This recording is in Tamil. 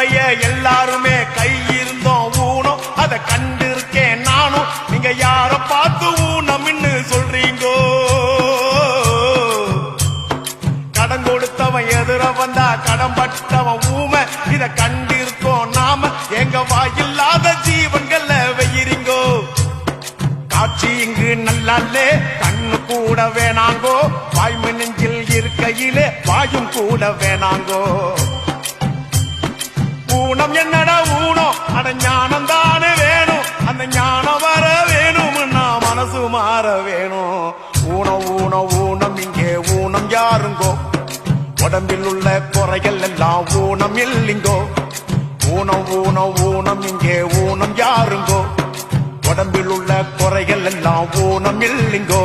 பைய எல்லாருமே கை இருந்தோம் ஊனம். அதை கண்டிருக்கேன் நானும். நீங்க யார பார்த்து ஊனம்னு சொல்றீங்கோ? கடன் கொடுத்தவன் எதிர வந்தா கடன் பட்டவன் ஊமை. இத கண்டிருக்கோம் நாம. எங்க வாயில்லாத ஜீவன்கள வெயிரிங்கோ காட்சி இங்கு நல்லாலே கண்ணு கூட வேணாங்கோ. வாய்மை நெஞ்சில் இருக்கையிலே. வாயும் கூட வேணாங்கோ? ஊனம் என்னடா ஊனம் அட ஞானம் தானே வேணும். அந்த ஞானம் வர வேணும்னா மனசு மாற வேணும். ஊனம் ஊனம் ஊனம் இங்கே ஊனம் யாருங்கோ? உடம்பில் உள்ள குறைகள் எல்லாம் ஊனம் இல்லைங்கோ? ஊனம் ஊனம் ஊனம் இங்கே ஊனம் யாருங்கோ? உடம்பில் உள்ள குறைகள் எல்லாம் ஊனம் இல்லைங்கோ?